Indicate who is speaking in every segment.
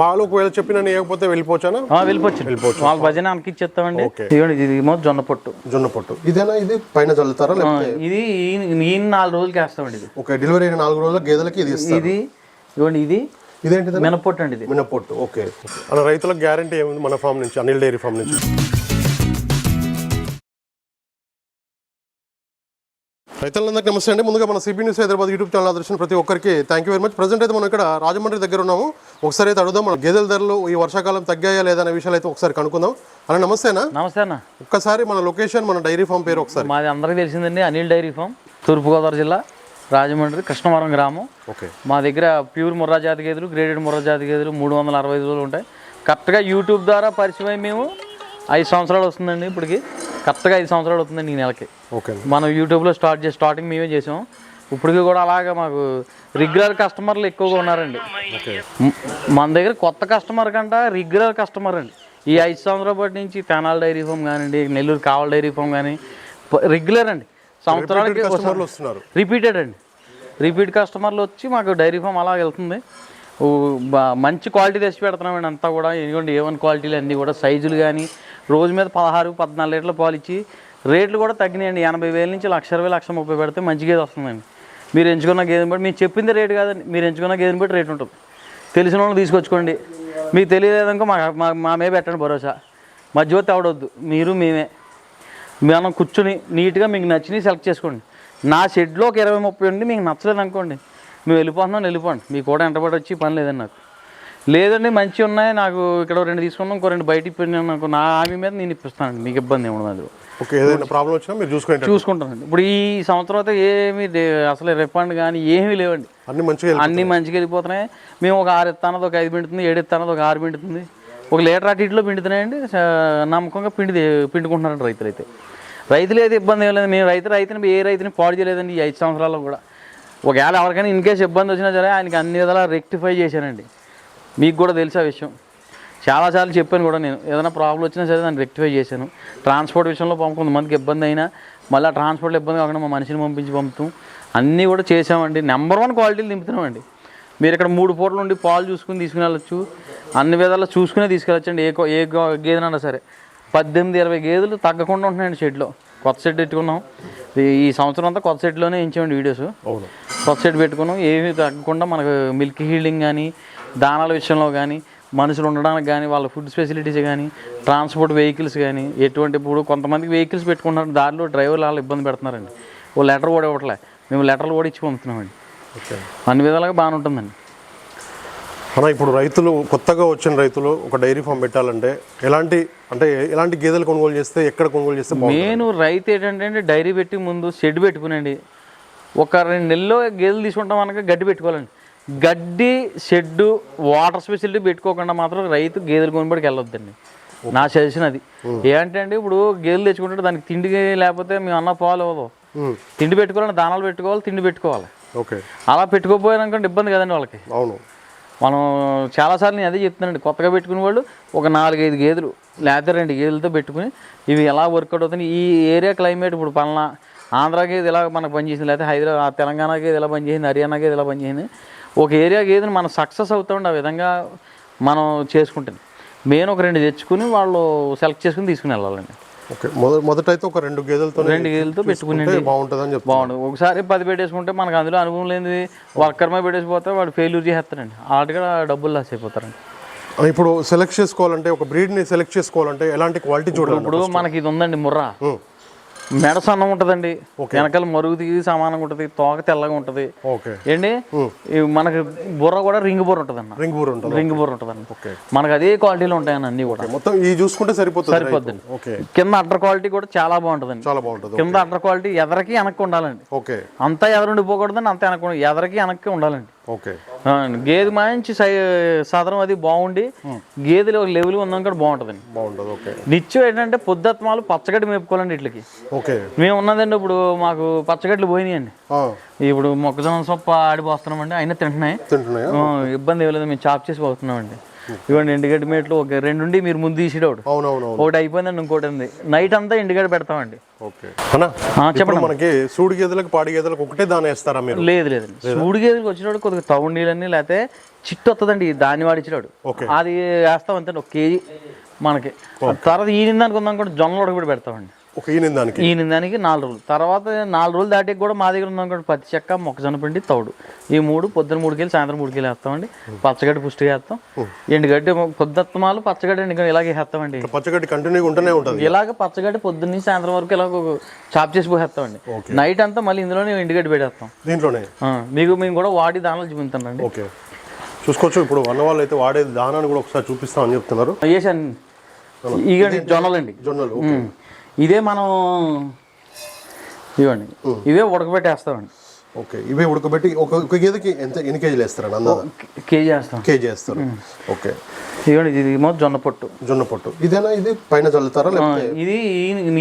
Speaker 1: పాలు ఒకవేళ చెప్పిన లేకపోతే వెళ్ళిపోవచ్చానా?
Speaker 2: ఆ, వెళ్ళిపోవచ్చు. వాళ్ళ భజన వెనక్కి ఇచ్చేస్తామండి. ఇది ఏమో జొన్న పొట్టు.
Speaker 1: జొన్న పొట్టు. ఇదేనా ఇది? పైన చల్లుతారా
Speaker 2: ఇది ఈ- ఈ నాలుగు రోజులకి వేస్తామండి ఇది.
Speaker 1: ఓకే డెలివరీ అయిన నాలుగు రోజుల గేదెలకి ఇది
Speaker 2: ఇది ఇదిగోండి ఇది.
Speaker 1: ఇదేంటిది?
Speaker 2: మినపొట్టు అండి ఇది.
Speaker 1: మినపొట్టు ఓకే. మన రైతులకు గ్యారంటీ ఏముంది? మన ఫామ్ నుంచి అనిల్ డైరీ ఫామ్ నుంచి. రైతులందరికీ నమస్తే అండి. ముందుగా మన CB news Hyderabad YouTube channel ఆదర్శించిన ప్రతి ఒక్కరికి thank you very much present అయితే మనం ఇక్కడ రాజమండ్రి దగ్గర ఉన్నాము. ఒకసారి అయితే అడుగుదాం మన గేదెల ధరలు ఈ వర్షాకాలం తగ్గాయా లేదా అనే విషయాలు అయితే ఒకసారి కనుక్కుందాం. అలా నమస్తేనా
Speaker 2: నమస్తే అన్న.
Speaker 1: ఒక్కసారి మన లొకేషన్ మన డైరీ ఫామ్ పేరు ఒకసారి.
Speaker 2: మాది అందరికీ తెలిసిందండి అనిల్ డైరీ ఫామ్ తూర్పుగోదావరి జిల్లా రాజమండ్రి కృష్ణవరం గ్రామం.
Speaker 1: ఓకే.
Speaker 2: మా దగ్గర ప్యూర్ ముర్రా జాతి గేదెలు గ్రేడెడ్ ముర్రా జాతి గేదెలు మూడు వందల అరవై ఐదు రోజులు ఉంటాయి. కరెక్ట్గా యూట్యూబ్ ద్వారా పరిచయం మేము ఐదు సంవత్సరాలు వస్తుందండి ఇప్పటికి. కరెక్ట్గా ఐదు సంవత్సరాలు అవుతుందండి ఈ నెలకి.
Speaker 1: ఓకే.
Speaker 2: మనం యూట్యూబ్లో స్టార్ట్ చేసి స్టార్టింగ్ మేమే చేసాం. ఇప్పటికి కూడా అలాగా మాకు రెగ్యులర్ కస్టమర్లు ఎక్కువగా ఉన్నారండి. మన దగ్గర కొత్త కస్టమర్ కంట రెగ్యులర్ కస్టమర్ అండి. ఈ ఐదు సంవత్సరాల పాటు నుంచి తెనాలి డైరీ ఫామ్ కానివ్వండి నెల్లూరు కావల డైరీ ఫామ్ కానీ రెగ్యులర్ అండి. సంవత్సరాలకి
Speaker 1: వస్తున్నారు.
Speaker 2: రిపీటెడ్ అండి. రిపీట్ కస్టమర్లు వచ్చి మాకు డైరీ ఫామ్ అలా వెళ్తుంది. మంచి క్వాలిటీ తెచ్చి పెడుతున్నామండి అంతా కూడా. ఏ వన్ క్వాలిటీలు అన్నీ కూడా సైజులు కానీ రోజు మీద పదహారు పద్నాలుగు లీటర్ల పాలు ఇచ్చి రేట్లు కూడా తగ్గినాయండి. ఎనభై వేల నుంచి లక్ష ఇరవై లక్ష ముప్పై పెడితే మంచి గేదె వస్తుందండి. మీరు ఎంచుకున్న గేదెని బట్టి మీరు చెప్పింది రేటు కాదండి మీరు ఎంచుకున్న గేదెని బట్టి రేటు ఉంటుంది. తెలిసిన వాళ్ళు తీసుకొచ్చుకోండి. మీకు తెలియలేదనుకో మా మా- మీద పెట్టండి భరోసా. మధ్యవర్తి అవడొద్దు మీరు మేమే. మనం కూర్చుని నీట్గా మీకు నచ్చినవి సెలెక్ట్ చేసుకోండి. నా షెడ్లో ఒక ఇరవై ముప్పై ఉండి మీకు నచ్చలేదు అనుకోండి మేము వెళ్ళిపోతున్నాం వెళ్ళిపోండి మీకు కూడా ఎంటబడి వచ్చి పని లేదండి నాకు. లేదండి మంచి ఉన్నాయి. నాకు ఇక్కడ రెండు తీసుకున్నాం ఇంకో రెండు బయట నాకు నా హామీ మీద నేను ఇప్పిస్తానండి మీకు ఇబ్బంది
Speaker 1: ఓకే ఏదైనా ప్రాబ్లం వచ్చినా మీరు చూసుకుంటే
Speaker 2: చూసుకుంటానండి. ఇప్పుడు ఈ సంవత్సరం అయితే ఏమీ అసలు రిఫండ్ కానీ ఏమీ లేవండి.
Speaker 1: అన్ని మంచిగా
Speaker 2: అన్నీ మంచిగా వెళ్ళిపోతున్నాయి. మేము ఒక ఆరు ఇస్తానది ఒక ఐదు పిండుతుంది ఏడు ఇస్తానది ఒక ఆరు పిండుతుంది. ఒక లీటర్ అటు ఇట్లో పిండుతున్నాయండి. నమ్మకంగా పిండి పిండుకుంటున్నారండి రైతులు అయితే. రైతులు అయితే ఇబ్బంది ఏం లేదు మేము రైతు రైతుని ఏ రైతుని పాడు చేయలేదండి ఈ ఐదు సంవత్సరాల్లో కూడా. ఒకవేళ ఎవరికైనా ఇన్ కేసు ఇబ్బంది వచ్చినా సరే ఆయనకి అన్ని విధాలా రెక్టిఫై చేశానండి. మీకు కూడా తెలుసు ఆ విషయం. చాలాసార్లు చెప్పాను కూడా నేను. ఏదైనా ప్రాబ్లం వచ్చినా సరే దాన్ని రెక్టిఫై చేశాను. ట్రాన్స్పోర్ట్ విషయంలో పాపం కొంతమందికి ఇబ్బంది అయినా మళ్ళీ ట్రాన్స్పోర్ట్లో ఇబ్బంది కాకుండా మా మనిషిని పంపించి పంపుతాం అన్నీ కూడా చేసామండి నెంబర్ వన్ క్వాలిటీలు దింపుతున్నామండి. మీరు ఇక్కడ మూడు పూటలు ఉండి పాలు చూసుకుని తీసుకుని వెళ్ళొచ్చు. అన్ని విధాలా చూసుకునే తీసుకెళ్ళొచ్చండి. ఏ ఏ గో- గేదెనైనా సరే. పద్దెనిమిది ఇరవై గేదెలు తగ్గకుండా ఉంటున్నాయండి షెడ్లో. కొత్త షెడ్ పెట్టుకున్నాం. ఈ- సంవత్సరం అంతా కొత్త షెడ్లోనే ఇచ్చామండి వీడియోస్. కొత్త షెడ్ పెట్టుకున్నాం. ఏమీ తగ్గకుండా మనకు మిల్క్ హీల్డింగ్ కానీ దానాల విషయంలో కానీ మనుషులు ఉండడానికి కానీ వాళ్ళ ఫుడ్ ఫెసిలిటీస్ కానీ ట్రాన్స్పోర్ట్ వెహికల్స్ కానీ ఎటువంటి ఇప్పుడు కొంతమందికి వెహికల్స్ పెట్టుకుంటున్నారు దారిలో డ్రైవర్లు వాళ్ళు ఇబ్బంది పెడుతున్నారండి. ఓ లెటర్ కూడా ఇవ్వట్లే. మేము లెటర్లు కూడా ఇచ్చి పంపుతున్నామండి. అన్ని విధాలుగా బాగానే ఉంటుందండి.
Speaker 1: అన్న ఇప్పుడు రైతులు కొత్తగా వచ్చిన రైతులు ఒక డైరీ ఫామ్ పెట్టాలంటే ఎలాంటి అంటే ఎలాంటి గేదెలు కొనుగోలు చేస్తే ఎక్కడ కొనుగోలు చేస్తే
Speaker 2: మెయిన్ రైతు ఏంటంటే డైరీ పెట్టి ముందు షెడ్ పెట్టుకునండి. ఒక రెండు నెలల్లో గేదెలు తీసుకుంటాం అనక గడ్డి పెట్టుకోవాలండి. గడ్డి షెడ్డు వాటర్ ఫెసిలిటీ పెట్టుకోకుండా మాత్రం రైతు గేదెలు కొనుబడికి వెళ్ళొద్దండి. నా సజెషన్ అది. ఏంటంటే అండి ఇప్పుడు గేదెలు తెచ్చుకుంటే దానికి తిండి లేకపోతే మేము అన్న పాలు అవ్వదు. తిండి పెట్టుకోవాలంటే దానాలు పెట్టుకోవాలి తిండి పెట్టుకోవాలి.
Speaker 1: ఓకే.
Speaker 2: అలా పెట్టుకోపోయానుకోండి ఇబ్బంది కదండి వాళ్ళకి.
Speaker 1: అవును.
Speaker 2: మనం చాలాసార్లు నేను అదే చెప్తున్నానండి. కొత్తగా పెట్టుకునే వాళ్ళు ఒక నాలుగైదు గేదెలు లేకపోతే రెండు గేదెలతో పెట్టుకుని ఇవి ఎలా వర్కౌట్ అవుతుంది ఈ ఏరియా క్లైమేట్ ఇప్పుడు పలానా ఆంధ్రా గేదె ఇలా మనకు పనిచేసింది లేకపోతే హైదరాబాద్ తెలంగాణ గేదె ఇలా పనిచేసింది హర్యానా గేదె ఇలా పనిచేసింది ఒక ఏరియా గేదెని మనం సక్సెస్ అవుతామండి ఆ విధంగా మనం చేసుకుంటాం మెయిన్ ఒక రెండు తెచ్చుకుని వాళ్ళు సెలెక్ట్ చేసుకుని తీసుకుని వెళ్ళాలండి.
Speaker 1: ఓకే మొదట అయితే ఒక రెండు గేదెలతో
Speaker 2: రెండు గేదెలతో పెట్టుకుని
Speaker 1: బాగుంటుందని చెప్తాను
Speaker 2: బాగుండు. ఒకసారి పది పెట్టేసుకుంటే మనకు అందులో అనుభవం లేనిది వర్కర్ మీద పెట్టేసిపోతే వాడు ఫెయిల్యూర్ చేస్తారండి అలాంటిగా డబ్బులు లాస్ అయిపోతారండి.
Speaker 1: ఇప్పుడు సెలెక్ట్ చేసుకోవాలంటే ఒక బ్రీడ్ని సెలెక్ట్ చేసుకోవాలంటే ఎలాంటి క్వాలిటీ చూడాలి
Speaker 2: ఇప్పుడు మనకి ఇది ఉందండి ముర్రా. మెడ సన్నం ఉంటుందండి వెనకాల మరుగు దిగి సమానంగా ఉంటుంది తోక తెల్లగా ఉంటుంది. ఏంటి? మనకి బుర్ర కూడా రింగ్ బుర్ర ఉంటుంది అన్న
Speaker 1: రింగ్ బూర్ ఉంటుంది.
Speaker 2: రింగ్ బుర్ర ఉంటుందండి
Speaker 1: ఓకే.
Speaker 2: మనకు అదే క్వాలిటీలో ఉంటాయన్న అన్నీ కూడా.
Speaker 1: మొత్తం ఈ చూసుకుంటే సరిపోతుంది
Speaker 2: సరిపోద్దండి.
Speaker 1: ఓకే.
Speaker 2: కింద అడ్డర్ క్వాలిటీ కూడా చాలా బాగుంటుందండి.
Speaker 1: చాలా బాగుంటుంది.
Speaker 2: కింద అడ్డర్ క్వాలిటీ ఎదరకి వెనక్కి ఉండాలండి.
Speaker 1: ఓకే.
Speaker 2: అంతా ఎదరుండి పోకూడదండి అంత వెనక ఎదరకి వెనక్కి ఉండాలండి. గేదె మంచి సై సదరం అది బాగుండి గేదెలు ఒక లెవెల్ ఉందని కూడా బాగుంటుందండి.
Speaker 1: బాగుంటుంది ఓకే.
Speaker 2: నిత్యం ఏంటంటే పొద్దుత్మాలు పచ్చగడ్డి మేపుకోవాలండి ఇట్లకి.
Speaker 1: ఓకే.
Speaker 2: మేము ఉన్నదండి ఇప్పుడు మాకు పచ్చగడ్డలు పోయినాయండి. ఇప్పుడు మొక్కజొన్న సొప్ప ఆడిపోస్తున్నామండి అయినా తింటున్నాయి. ఇబ్బంది ఏం లేదు మేము చాప్ చేసి పోతున్నామండి. ఇవ్వండి ఎండుగడ్డి మేట్లు ఒక రెండు ఉండి మీరు ముందు తీసిడు ఒకటి ఒకటి అయిపోయిందండి ఇంకోటి ఉంది. నైట్ అంతా ఎండుగడ్డి పెడతామండి.
Speaker 1: ఓకే.
Speaker 2: చెప్పండి
Speaker 1: మనకి సూడి గేదెలకు పాడి గేదెలకు ఒకటే దాన వేస్తారా మీరు?
Speaker 2: లేదు లేదు. సూడి గేదెకి వచ్చినప్పుడు కొద్దిగా తవుడు నీళ్ళని లేకపోతే చిట్టు వస్తుందండి దాన్ని వాడిచ్చినాడు
Speaker 1: ఓకే.
Speaker 2: అది వేస్తాం అంతే ఒక కేజీ మనకి. తర్వాత ఈనింది అనుకుందాం కూడా జొన్నలు ఉడకబెట్టి పెడతామండి.
Speaker 1: ఒక ఈయన దానికి.
Speaker 2: ఈయన దానికి నాలుగు రోజులు. తర్వాత నాలుగు రోజులు దాటికి కూడా మా దగ్గర ఉందనుకోండి పత్తి చెక్క మొక్కజొన్న పిండి తౌడు. ఈ మూడు పొద్దున మూడు కేలు సాయంత్రం మూడు కేలు వేస్తామండి. పచ్చగడ్డి పుష్టిగా వేస్తాం ఎండుగడ్డి పొద్దుత్తమాలు పచ్చగడ్డి ఎండుగడ్డి ఇలాగే వేస్తామండి.
Speaker 1: పచ్చగడ్డి కంటిన్యూగా ఉంటూనే ఉంటుంది.
Speaker 2: ఇలాగ పచ్చగడ్డి పొద్దున్న సాయంత్రం వరకు ఇలాగ చాప్ చేసి పోసేస్తామండి. నైట్ అంతా మళ్ళీ ఇందులోనే ఎండుగడ్డి పెట్టేస్తాం.
Speaker 1: దీంట్లోనే?
Speaker 2: మీకు మేము కూడా వాడి దానిలో చూపించానండి
Speaker 1: ఓకే. చూసుకోవచ్చు. ఇప్పుడు అన్న వాళ్ళు అయితే వాడే దానాన్ని కూడా ఒకసారి చూపిస్తామని చెప్తున్నారు.
Speaker 2: ఇగండి జొన్నలండి.
Speaker 1: జొన్నలు.
Speaker 2: ఇదే మనం ఇవ్వండి. ఇవే ఉడకబెట్టేస్తామండి.
Speaker 1: ఓకే ఇవే ఉడకబెట్టి ఒక గేదెకి ఎంత ఎన్ని కేజీలు వేస్తారని అందాదా
Speaker 2: కేజీ వేస్తాం
Speaker 1: కేజీ వేస్తారు. ఓకే.
Speaker 2: ఇవ్వండి ఇది ఏమో జొన్న పొట్టు.
Speaker 1: జొన్న పొట్టు. ఇదేనా ఇది? పైన చల్లుతారా
Speaker 2: ఇది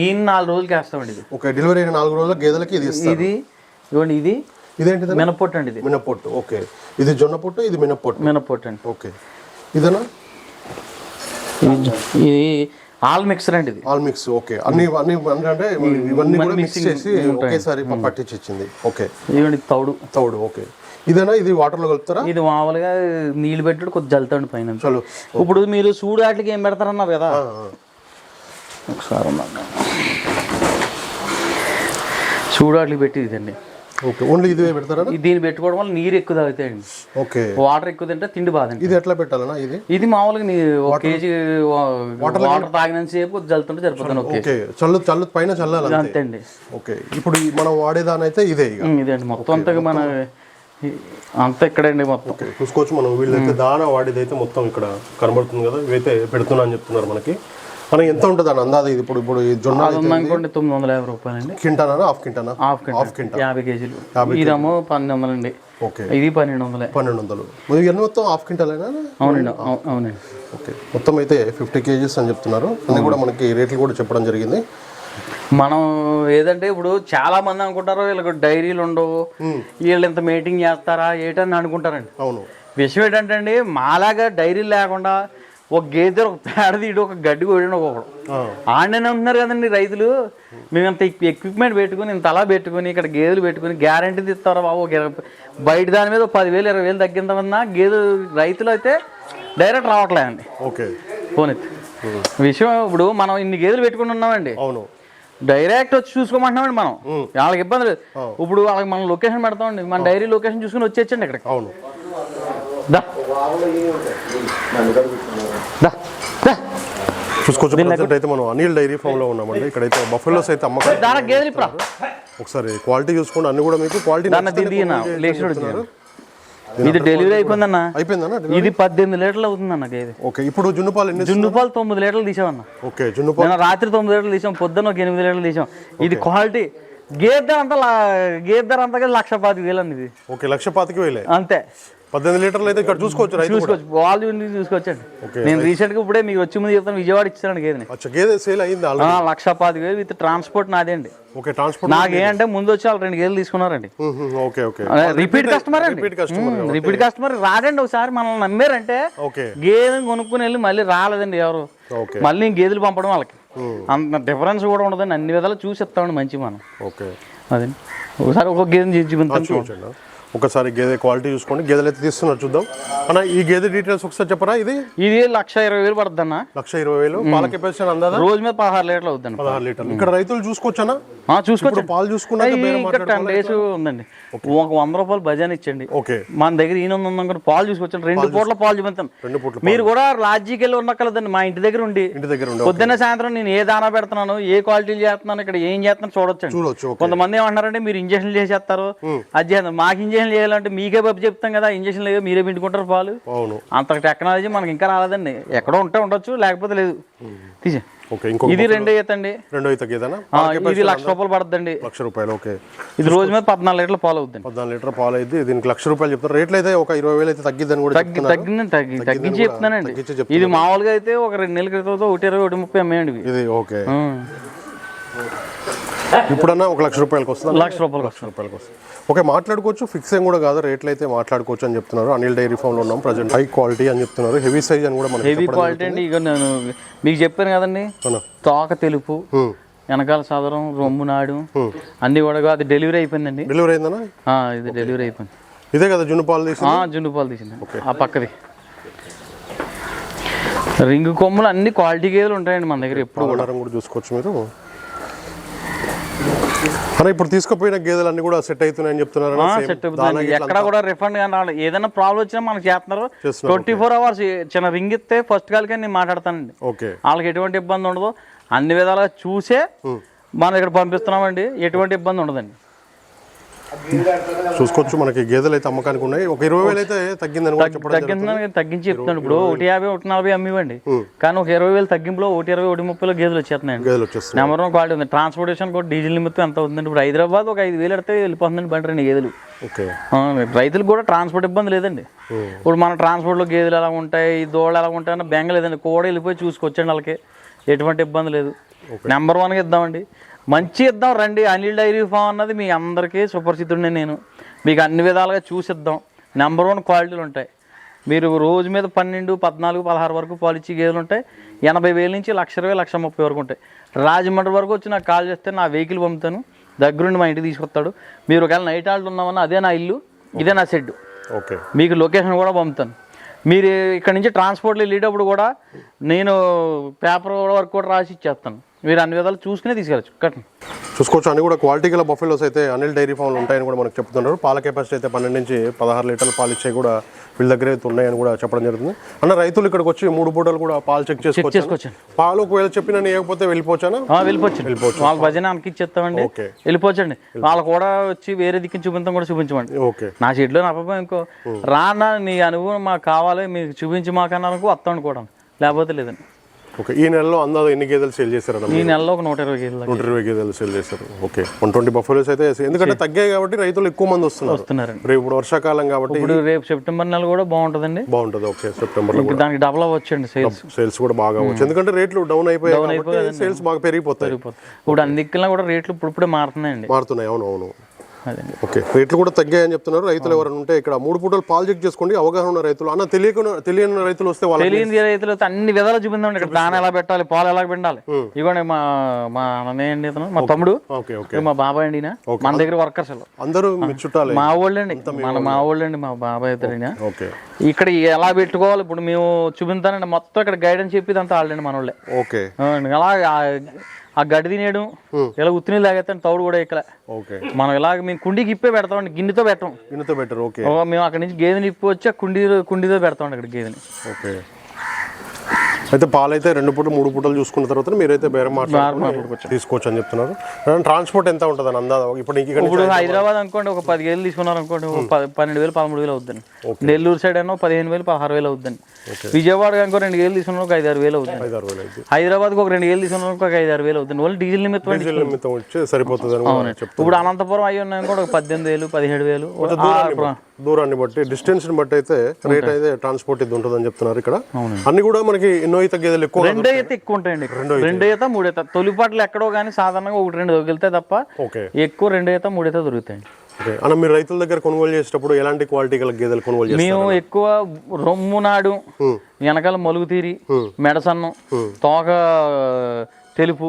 Speaker 2: ఈ నాలుగు రోజులకి వేస్తామండి ఇది.
Speaker 1: ఓకే డెలివరీ అయిన నాలుగు రోజుల గేదెలకి ఇది
Speaker 2: ఇది ఇవ్వండి ఇది
Speaker 1: ఇదేంటిది?
Speaker 2: మినపొట్టు అండి ఇది.
Speaker 1: మినప్పొట్టు ఓకే. ఇది జొన్న పొట్టు ఇది మినప్పొట్టు.
Speaker 2: మినపొట్టు అండి.
Speaker 1: ఓకే. ఇదేనా?
Speaker 2: ఇది ఆల్ మిక్సర్ అండి ఇది.
Speaker 1: All mix okay. అన్ని అన్ని అంటే ఇవన్నీ కూడా మిక్స్ చేసి ఒకేసారి పట్టించి ఇచ్చింది. ఓకే.
Speaker 2: ఇవ్వండి తౌడు.
Speaker 1: తౌడు ఓకే. ఇదేనా? ఇది వాటర్లో కలుపుతారా?
Speaker 2: ఇది మామూలుగా నీళ్ళు పెట్టుడు కొద్ది జల్లుతాండి పైన.
Speaker 1: చలో
Speaker 2: ఇప్పుడు మీరు సూడు వాటికి ఏం పెడతారన్నారు కదా. ఒకసారి ఉందండి. సూడు వాటికి పెట్టి ఇదండి.
Speaker 1: ఓకే. ఓన్లీ ఇది పెడతారా?
Speaker 2: ఇది దీన్ని పెట్టుకోవడం వల్ల నీరు ఎక్కువ తాగుతాయండి.
Speaker 1: ఓకే.
Speaker 2: వాటర్ ఎక్కువ తింటే తిండి బాదండి
Speaker 1: ఇది ఎట్లా పెట్టాలనా ఇది?
Speaker 2: ఇది మామూలుగా ఒక కేజీ వాటర్ తాగినంత సేపు కొద్ది జల్లుతుంటే సరిపోతుంది. ఓకే.
Speaker 1: చల్లు చల్లు పైన చల్లాలి అంతే
Speaker 2: అండి
Speaker 1: ఓకే. ఇప్పుడు మనం వాడేదానైతే ఇదే ఇక.
Speaker 2: ఉమ్, ఇదండి మొత్తం అంతా మన అంతా ఇక్కడండి మొత్తం.
Speaker 1: చూసుకోవచ్చు మనం. వీళ్ళైతే దాన వాడేది అయితే మొత్తం ఇక్కడ కనబడుతుంది కదా. ఇవైతే పెడుతున్నా అని చెప్తున్నారు మనకి. మనం ఎంత ఉంటుంది అని అందాది ఇది ఇప్పుడు ఇప్పుడు ఈ జొన్న
Speaker 2: అది ఉందనుకోండి తొమ్మిది వందల యాభై రూపాయలండి.
Speaker 1: కింటానా? హాఫ్ కింటానా?
Speaker 2: హాఫ్
Speaker 1: హాఫ్
Speaker 2: కింటా. యాభై కేజీలు. ఇదేమో పన్నెండు వందలండి.
Speaker 1: ఓకే.
Speaker 2: ఇది పన్నెండు వందలే.
Speaker 1: పన్నెండు వందలు. ఇవన్నీ మొత్తం హాఫ్ కింటాలేనా?
Speaker 2: అవునండి. అవు- అవునండి.
Speaker 1: ఓకే. మొత్తం అయితే ఫిఫ్టీ కేజీస్ అని చెప్తున్నారు. అన్ని కూడా మనకి రేట్లు కూడా చెప్పడం జరిగింది.
Speaker 2: మనం ఏదంటే ఇప్పుడు చాలా మంది అనుకుంటారు వీళ్ళకి డైరీలు ఉండవు. వీళ్ళు ఇంత మీటింగ్ చేస్తారా ఏటని అనుకుంటారండి.
Speaker 1: అవును.
Speaker 2: విషయం ఏంటంటే అండి మాలాగా డైరీలు లేకుండా ఒక గేదె ఒక పేడ తీయడం ఒక గడ్డి కొయ్యడం ఒకడు. ఆడనే ఉంటున్నారు కదండి రైతులు. మేము ఇంత ఎక్విప్మెంట్ పెట్టుకుని ఇంత అలా పెట్టుకుని ఇక్కడ గేదెలు పెట్టుకుని గ్యారంటీ తీస్తారా బాబు? ఒక బయట దాని మీద పదివేలు ఇరవై వేలు తగ్గిందమన్నా గేదె రైతులు అయితే డైరెక్ట్ రావట్లేదండి.
Speaker 1: ఓకే.
Speaker 2: పోనీ. విషయం ఇప్పుడు మనం ఇన్ని గేదెలు పెట్టుకుని ఉన్నామండి.
Speaker 1: అవును.
Speaker 2: డైరెక్ట్ వచ్చి చూసుకోమంటున్నామండి మనం. వాళ్ళకి ఇబ్బంది లేదు. ఇప్పుడు వాళ్ళకి మనం లొకేషన్ పెడతామండి. మన డైరీ లొకేషన్ చూసుకుని వచ్చేచ్చండి ఇక్కడికి.
Speaker 1: అవును.
Speaker 2: దా దా దా
Speaker 1: చూసుకోవచ్చు ప్రజెంట్ అయితే మనం అనిల్ డైరీ ఫామ్లో ఉన్నామండి. ఇక్కడైతే బఫెలోస్ అయితే అమ్మకం ఒకసారి క్వాలిటీ చూసుకోండి అన్ని కూడా మీకు క్వాలిటీ
Speaker 2: ఇది డెలివరీ అయిపోయిందన్న?
Speaker 1: అయిపోయిందన్న
Speaker 2: ఇది పద్దెనిమిది లీటర్లు అవుతుందన్న గేదె
Speaker 1: ఓకే ఇప్పుడు జున్ను పాలు ఎన్ని
Speaker 2: జున్ను పాలు తొమ్మిది లీటర్లు తీసామన్న.
Speaker 1: ఓకే జున్ను పాలు
Speaker 2: నేను రాత్రి తొమ్మిది లీటర్లు తీసాం పొద్దున్న ఒక ఎనిమిది లీటర్లు తీసాం. ఇది క్వాలిటీ. గేదె అంతా గేదె ధర అంతా లక్ష పాతిక వేలు అండి ఇది.
Speaker 1: ఓకే లక్ష పాతికి వేలే.
Speaker 2: అంతే.
Speaker 1: పద్దెనిమిది లీటర్లు అయితే ఇక్కడ చూసుకోవచ్చు
Speaker 2: చూసుకోవచ్చు. వాళ్ళు చూసుకోవచ్చండి నేను రీసెంట్గా ఇప్పుడే మీకు వచ్చి ముందు చెప్తాను విజయవాడ ఇచ్చాను గేదెని.
Speaker 1: గేదె సేల్ అయింది
Speaker 2: లక్ష పాతిక వేలు విత్ ట్రాన్స్పోర్ట్ నాదే అండి.
Speaker 1: ఓకే ట్రాన్స్పోర్ట్
Speaker 2: నాకేంటే ముందు వచ్చి వాళ్ళు రెండు గేదెలు తీసుకున్నారండి.
Speaker 1: Okay okay.
Speaker 2: Repeat customer
Speaker 1: repeat customer
Speaker 2: repeat customer రాడండి ఒకసారి మనల్ని నమ్మారంటే గేదెని కొనుక్కుని వెళ్ళి మళ్ళీ రాలేదండి ఎవరు. మళ్ళీ గేదెలు పంపడం వాళ్ళకి. అంత డిఫరెన్స్ కూడా ఉండదండి అన్ని విధాలు చూసి ఇస్తామండి మంచి మనం.
Speaker 1: ఓకే.
Speaker 2: అదే. ఒకసారి ఒక్కొక్క గేదెని
Speaker 1: చూపించండి ఒకసారి గేదె క్వాలిటీ చూసుకోండి. గేదెలు అయితే తీస్తున్నారు చూద్దాం. అన్న ఈ గేదె డీటెయిల్స్ ఒకసారి చెప్పరా ఇది?
Speaker 2: ఇది లక్ష ఇరవై వేలు పడుతుంది అన్న
Speaker 1: లక్ష ఇరవై వేలు. పాల కెపాసిటీ అందాదా?
Speaker 2: రోజు మీద పదహారు లీటర్లు అవుతుందండి
Speaker 1: పదహారు లీటర్లు. ఇక్కడ రైతులు చూసుకోవచ్చనా
Speaker 2: చూసుకోవచ్చు
Speaker 1: పాలు చూసుకున్నాక
Speaker 2: టెన్ డేస్ ఉందండి. ఒక వంద రూపాయలు భజన ఇచ్చండి.
Speaker 1: ఓకే.
Speaker 2: మన దగ్గర ఈయన ఉందనుకోండి పాలు చూసుకోవచ్చు రెండు పూట్ల పాలు చూపిస్తాను
Speaker 1: రెండు పూట్ల
Speaker 2: మీరు కూడా లాడ్జికి వెళ్ళి ఉండక్కర్లేదండి. మా ఇంటి దగ్గర ఉండి.
Speaker 1: ఇంటి దగ్గర
Speaker 2: పొద్దున్న సాయంత్రం నేను ఏ దానా పెడుతున్నాను ఏ క్వాలిటీలు చేస్తున్నాను ఇక్కడ ఏం చేస్తున్నాను చూడొచ్చండి.
Speaker 1: చూడొచ్చు
Speaker 2: కొంతమంది ఏమంటారంటే మీరు ఇంజక్షన్ చేసేస్తారు. అది చేస్తారు మాకు ఇంజక్షన్ చేయాలంటే మీకే బాబు చెప్తాం కదా ఇంజక్షన్ లేదు మీరే పిండుకుంటారు పాలు. అంత టెక్నాలజీ మనకి ఇంకా రాలేదండి. ఎక్కడో ఉంటే ఉండొచ్చు లేకపోతే లేదు. తీసే
Speaker 1: ఓకే ఇంకో
Speaker 2: ఇది రెండే అవుతండి
Speaker 1: రెండో అయితే గేదెనా
Speaker 2: ఆ, ఇది లక్ష రూపాయలు పడుతుందండి.
Speaker 1: లక్ష రూపాయలు ఓకే.
Speaker 2: ఇది రోజు మీద పద్నాలుగు లీటర్లు పాలు అవుతుంది
Speaker 1: పద్నాలుగు లీటర్ పాలు అయితే దీనికి లక్ష రూపాయలు చెప్తారు. రేట్లు అయితే ఒక ఇరవై వేలు అయితే తగ్గిద్దని కూడా
Speaker 2: తగ్గి తగ్గింది తగ్గి తగ్గించి చెప్తున్నానండి. ఇది మామూలుగా అయితే ఒక రెండు నెలల క్రితం ఒకటి ఇరవై ఒకటి ముప్పై అమ్మేయండి
Speaker 1: ఇది ఓకే. ఇప్పుడన్నా ఒక లక్ష రూపాయలకి వస్తుంది?
Speaker 2: లక్ష రూపాయలకు వస్తుంది.
Speaker 1: రూపాయలకి వస్తుంది. ఓకే మాట్లాడుకోవచ్చు. ఫిక్స్ ఏం కూడా కాదు. రేట్లు అయితే మాట్లాడుకోవచ్చు అని చెప్తున్నారు. అనిల్ డైరీ ఫామ్లో ఉన్నాం. ప్రజెంట్ హై క్వాలిటీ అని చెప్తున్నారు. హెవీ సైజ్ అని కూడా మనకి
Speaker 2: హెవీ క్వాలిటీ అండి ఇక నేను మీకు చెప్పాను కదండి? తోక తెలుపు. వెనకాల సదరం రొమ్ము నాడు అన్ని కూడా అది డెలివరీ అయిపోయిందండి.
Speaker 1: డెలివరీ అయిందనా?
Speaker 2: ఆ, ఇది డెలివరీ అయిపోయింది.
Speaker 1: ఇదే కదా జున్ను పాలు తీసి
Speaker 2: జున్ను పాలు తీసింది. ఆ పక్కది. రింగు కొమ్ములు అన్ని క్వాలిటీ గేదెలు ఉంటాయండి మన దగ్గర ఎప్పుడు కూడా
Speaker 1: చూసుకోవచ్చు మీరు. అన్న ఇప్పుడు తీసుకుపోయిన గేదెలు అన్ని కూడా సెట్ అవుతున్నాయని చెప్తున్నారు
Speaker 2: సెట్ అవుతుంది ఎక్కడ కూడా రిఫండ్ కానీ ఏదైనా ప్రాబ్లం వచ్చినా మనకు చేస్తున్నారు.
Speaker 1: చేస్తున్నారు,
Speaker 2: ట్వంటీ ఫోర్ అవర్స్ చిన్న రింగ్ ఇస్తే ఫస్ట్ కాల్కే నేను మాట్లాడతానండి.
Speaker 1: ఓకే.
Speaker 2: వాళ్ళకి ఎటువంటి ఇబ్బంది ఉండదు. అన్ని విధాలుగా చూసే మనం ఇక్కడ పంపిస్తున్నామండి. ఎటువంటి ఇబ్బంది ఉండదండి.
Speaker 1: చూసుకోవచ్చు మనకి గేదెలు అయితే అమ్మకానికి ఉన్నాయి. ఒక ఇరవై వేలు అయితే తగ్గిందని
Speaker 2: తగ్గిందని తగ్గించి చెప్తున్నాను ఇప్పుడు ఒకటి యాభై ఒకటి నలభై అమ్మివ్వండి కానీ ఒక ఇరవై వేలు తగ్గింపులో ఒకటి ఇరవై ఒకటి ముప్పైలో గేదెలు వచ్చేస్తున్నాయండి.
Speaker 1: గేదెలు వచ్చేస్తున్నాయి.
Speaker 2: నెంబర్ వన్ క్వాలిటీ ఉంది. ట్రాన్స్పోర్టేషన్ కూడా డీజిల్ నిమిత్తం ఎంత అవుతుందండి? ఇప్పుడు హైదరాబాద్ ఒక ఐదు వేలు ఎడితే వెళ్ళిపోతుందండి బండి రెండు గేదెలు. రైతులకు కూడా ట్రాన్స్పోర్ట్ ఇబ్బంది లేదండి. ఇప్పుడు మన ట్రాన్స్పోర్ట్లో గేదెలు ఎలా ఉంటాయి ఈ దోళ్ళు ఎలా ఉంటాయన్న బెంగ లేదండి. కూడా వెళ్ళిపోయి చూసుకొచ్చండి వాళ్ళకి. ఎటువంటి ఇబ్బంది లేదు. నెంబర్ వన్గా ఇద్దామండి. మంచి ఇద్దాం రండి. అనిల్ డైరీ ఫామ్ అన్నది మీ అందరికీ సుపరిచితుడిని నేను. మీకు అన్ని విధాలుగా చూసిద్దాం. నెంబర్ వన్ క్వాలిటీలు ఉంటాయి. మీరు రోజు మీద పన్నెండు పద్నాలుగు పదహారు వరకు పాలిచ్చే గేదెలు ఉంటాయి. ఎనభై వేల నుంచి లక్ష ఇరవై లక్ష ముప్పై వరకు ఉంటాయి. రాజమండ్రి వరకు వచ్చి నాకు కాల్ చేస్తే నా వెహికల్ పంపుతాను. దగ్గరుండి మా ఇంటికి తీసుకొస్తాడు. మీరు ఒకవేళ నైట్ ఆల్ట్ ఉన్నామన్నా అదే నా ఇల్లు ఇదే నా షెడ్
Speaker 1: ఓకే.
Speaker 2: మీకు లొకేషన్ కూడా పంపుతాను. మీరు ఇక్కడ నుంచి ట్రాన్స్పోర్ట్లో వెళ్ళేటప్పుడు కూడా నేను పేపర్ వర్క్ కూడా రాసి ఇచ్చేస్తాను. మీరు అన్ని విధాలు చూసుకునే తీసుకెళ్ళచ్చు. కట్టండి
Speaker 1: చూసుకోవచ్చు. అన్ని కూడా క్వాలిటీ గల బఫెలోస్ అయితే అనిల్ డైరీ ఫామ్లో ఉంటాయని కూడా మనకు చెప్తున్నారు. పాల కెపాసిటీ అయితే పన్నెండు నుంచి పదహారు లీటర్ల పాలు ఇచ్చే కూడా వీళ్ళ దగ్గర అయితే ఉన్నాయని కూడా చెప్పడం జరుగుతుంది. అన్న రైతులు ఇక్కడికి వచ్చి మూడు పూటలు కూడా పాలు చెక్ చేసుకోవచ్చు? పాలు ఒకవేళ చెప్పిన లేకపోతే వెళ్ళిపోవచ్చానా
Speaker 2: ఆ, వెళ్ళిపోవచ్చు. వాళ్ళ భజన వెనక్కి ఇచ్చేస్తామండి. వెళ్ళిపోవచ్చండి. వాళ్ళు కూడా వచ్చి వేరే దిక్కు చూపించడం కూడా చూపించమండి.
Speaker 1: ఓకే.
Speaker 2: నా షెడ్లో నా పాపం ఇంకో రానా నీ అనుభవం మాకు కావాలి మీకు చూపించి మాకన్నారకు వస్తాం కూడా లేకపోతే లేదండి.
Speaker 1: ఓకే ఈ నెలలో అందాజ ఎన్ని గేదెలు సేల్ చేశారన్న
Speaker 2: ఈ నెలలో ఒక నూట ఇరవై కేజీలు
Speaker 1: నూట ఇరవై గేదెలు సేల్ చేశారు. ఓకే వన్ ట్వంటీ బఫెలోస్ అయితే ఎందుకంటే తగ్గాయి కాబట్టి రైతులు ఎక్కువ మంది వస్తున్నారు.
Speaker 2: వస్తున్నారండి.
Speaker 1: రేపు ఇప్పుడు వర్షాకాలం కాబట్టి
Speaker 2: ఇప్పుడు రేపు సెప్టెంబర్ నెల కూడా బాగుంటుందండి.
Speaker 1: బాగుంటుంది. ఓకే సెప్టెంబర్లో
Speaker 2: ఇంక దానికి డబల్ అవ్వచ్చండి సేల్స్
Speaker 1: సేల్స్ కూడా బాగా అవ్వచ్చు. ఎందుకంటే రేట్లు డౌన్ అయిపోయాయి సేల్స్ బాగా పెరిగిపోతాయి.
Speaker 2: ఇప్పుడు అన్ని కూడా రేట్లు ఇప్పుడు ఇప్పుడే మారుతున్నాయండి.
Speaker 1: మారుతున్నాయి. అవును అవును.
Speaker 2: అదండి.
Speaker 1: ఓకే. రేట్లు కూడా తగ్గాయని చెప్తున్నారు. రైతులు ఎవరైనా ఉంటే ఇక్కడ మూడు పూటలు పాలు చెక్ చేసుకోండి. అవగాహన ఉన్న రైతులు. అన్న తెలియకుండా తెలియని రైతులు వస్తే వాళ్ళకి
Speaker 2: తెలియని రైతులు అన్ని విధాలు చూపిందండి ఇక్కడ దాన ఎలా పెట్టాలి పాలు ఎలా పిండాలి. ఇదిగోండి మా మా అన్నయ్య అండి ఇతను మా తమ్ముడు. మా బాబాయ్ అండి. మన దగ్గర వర్కర్స్
Speaker 1: అందరూ మీ చుట్టాలే.
Speaker 2: మా వాళ్ళండి మన మా వాళ్ళండి మా బాబాయ్.
Speaker 1: ఓకే
Speaker 2: ఇక్కడ ఎలా పెట్టుకోవాలి? ఇప్పుడు మేము చూపించానండి. మొత్తం ఇక్కడ గైడెన్స్ చెప్పేది అంతా వాళ్ళండి మన వాళ్ళే
Speaker 1: ఓకే.
Speaker 2: అలా ఆ- గడ్డి తినేయడం ఇలా ఉత్తిని లాగేస్తాను తౌడు కూడా ఇక్కడ. మనం ఇలాగ మేము కుండీకి ఇప్పే పెడతామండి గిన్నెతో పెట్టం.
Speaker 1: ఇన్నతో బెటర్ ఓకే.
Speaker 2: మేము అక్కడి నుంచి గేదెని ఇప్పి వచ్చి ఆ కుండీ కుండీతో పెడతామండి ఇక్కడ గేదెని.
Speaker 1: ఓకే. అయితే పాలు అయితే రెండు పూటలు మూడు పూటలు చూసుకున్న తర్వాత మీరైతే బేరం మాట్లాడుకుని తీసుకోవచ్చు అని చెప్తున్నారు. ట్రాన్స్పోర్ట్ ఎంత ఉంటుంది అందాజ? ఇప్పుడు
Speaker 2: ఇప్పుడు హైదరాబాద్ అనుకోండి ఒక పది వేలు తీసుకున్నారు అనుకోండి పన్నెండు వేలు పదమూడు వేలు అవుద్దండి. నెల్లూరు సైడ్ ఏమో పదిహేను వేలు పదహారు వేలు అవుద్దండి. విజయవాడ అనుకో రెండు వేలు తీసుకున్న ఒక ఐదు ఆరు వేలు అవుతుంది. హైదరాబాద్కి ఒక రెండు వేలు తీసుకున్న ఒక ఐదు ఆరు వేలు అవుతుంది. వాళ్ళు డీజిల్ నిమిత్తం
Speaker 1: సరిపోతుంది
Speaker 2: ఇప్పుడు అనంతపురం అయ్యి ఉన్నాయి కూడా ఒక పద్దెనిమిది వేలు పదిహేడు వేలు.
Speaker 1: దూరాన్ని బట్టి డిస్టెన్స్ని బట్టి అయితే రేట్ అయితే ట్రాన్స్పోర్ట్ ఇది ఉంటుందని చెప్తున్నారు ఇక్కడ. అన్ని కూడా మనకి ఎన్నో ఈత గేదెలు ఎక్కువ
Speaker 2: రెండో అయితే ఎక్కువ ఉంటాయండి. రెండో ఈత. మూడు ఈత. తొలిపాట్లు ఎక్కడో కానీ సాధారణంగా ఒకటి రెండు దొరికితే తప్ప ఎక్కువ రెండో ఈత మూడు ఈత దొరుకుతాయండి.
Speaker 1: అన్న మీరు రైతుల దగ్గర కొనుగోలు చేసేటప్పుడు ఎలాంటి క్వాలిటీ గల గేదెలు కొనుగోలు
Speaker 2: మేము ఎక్కువ రొమ్ము నాడు వెనకాల మలుగు తీరి మెడసన్నం తోక తెలుపు.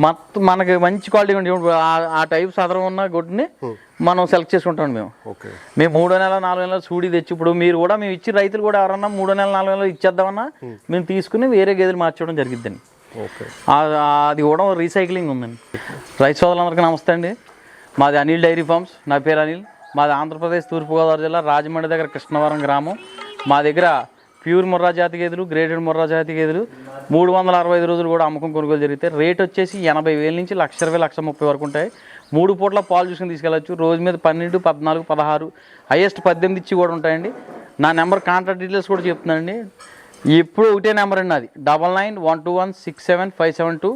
Speaker 2: మొత్తం మనకి మంచి క్వాలిటీ ఉండే ఆ- టైప్ సదరం ఉన్న గుడ్ని మనం సెలెక్ట్ చేసుకుంటాం మేము. మేము మూడో నెల నాలుగో నెల సూడి తెచ్చి ఇప్పుడు మీరు కూడా మేము ఇచ్చి రైతులు కూడా ఎవరన్నా మూడో నెల నాలుగో నెలలు ఇచ్చేద్దామన్నా మేము తీసుకుని వేరే గేదెలు మార్చడం జరిగిద్దండి. అది కూడా రీసైక్లింగ్ ఉందండి. రైతు సోదరులందరికీ నమస్తే అండి. మాది అనిల్ డైరీ ఫార్మ్స్ నా పేరు అనిల్. మాది ఆంధ్రప్రదేశ్ తూర్పుగోదావరి జిల్లా రాజమండ్రి దగ్గర కృష్ణవరం గ్రామం. మా దగ్గర ప్యూర్ ముర్రా జాతి గేదెలు గ్రేటెడ్ ముర్రా జాతి గేదెలు మూడు వందల అరవై ఐదు రోజులు కూడా అమ్మకం కొనుగోలు జరిగితే రేట్ వచ్చేసి ఎనభై వేల నుంచి లక్ష ఇరవై లక్ష ముప్పై వరకు ఉంటాయి. మూడు పూట్ల పాలు చూసుకుని తీసుకెళ్ళచ్చు. రోజు మీద పన్నెండు పద్నాలుగు పదహారు హైయెస్ట్ పద్దెనిమిది ఇచ్చి కూడా ఉంటాయండి. నా నెంబర్ కాంటాక్ట్ డీటెయిల్స్ కూడా చెప్తున్నానండి. ఇప్పుడు ఒకటే నెంబర్ అండి అది. Double nine one two one six seven five seven two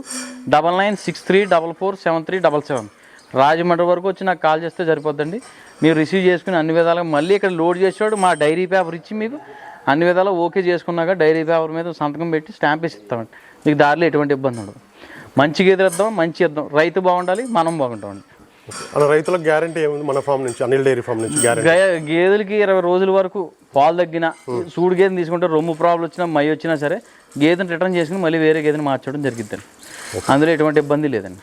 Speaker 2: double nine six three double four seven three double seven. Rajahmundry వరకు వచ్చి నాకు కాల్ చేస్తే సరిపోద్దండి. మీరు రిసీవ్ చేసుకుని అన్ని విధాలుగా మళ్ళీ ఇక్కడ లోడ్ చేసేవాడు మా డైరీ పేపర్ ఇచ్చి మీకు అన్ని విధాలు ఓకే చేసుకున్నాక డైరీ పేపర్ మీద సంతకం పెట్టి స్టాంప్ వేసి ఇస్తామండి. మీకు దారిలో ఎటువంటి ఇబ్బంది ఉండదు. మంచి గేదెలు ఇద్దాం మంచి ఇద్దాం. రైతు బాగుండాలి మనం బాగుంటామండి.
Speaker 3: అలా రైతులకు గ్యారంటీ ఏముంది? మన ఫామ్ నుంచి అనిల్ డైరీ ఫామ్ నుంచి
Speaker 2: గేదెలకి ఇరవై రోజుల వరకు పాలు తగ్గిన సూడు గేదెని తీసుకుంటే రొమ్ము ప్రాబ్లం వచ్చినా మై వచ్చినా సరే గేదెని రిటర్న్ చేసుకుని మళ్ళీ వేరే గేదెని మార్చడం జరిగిద్దండి. అందులో ఎటువంటి ఇబ్బంది లేదండి.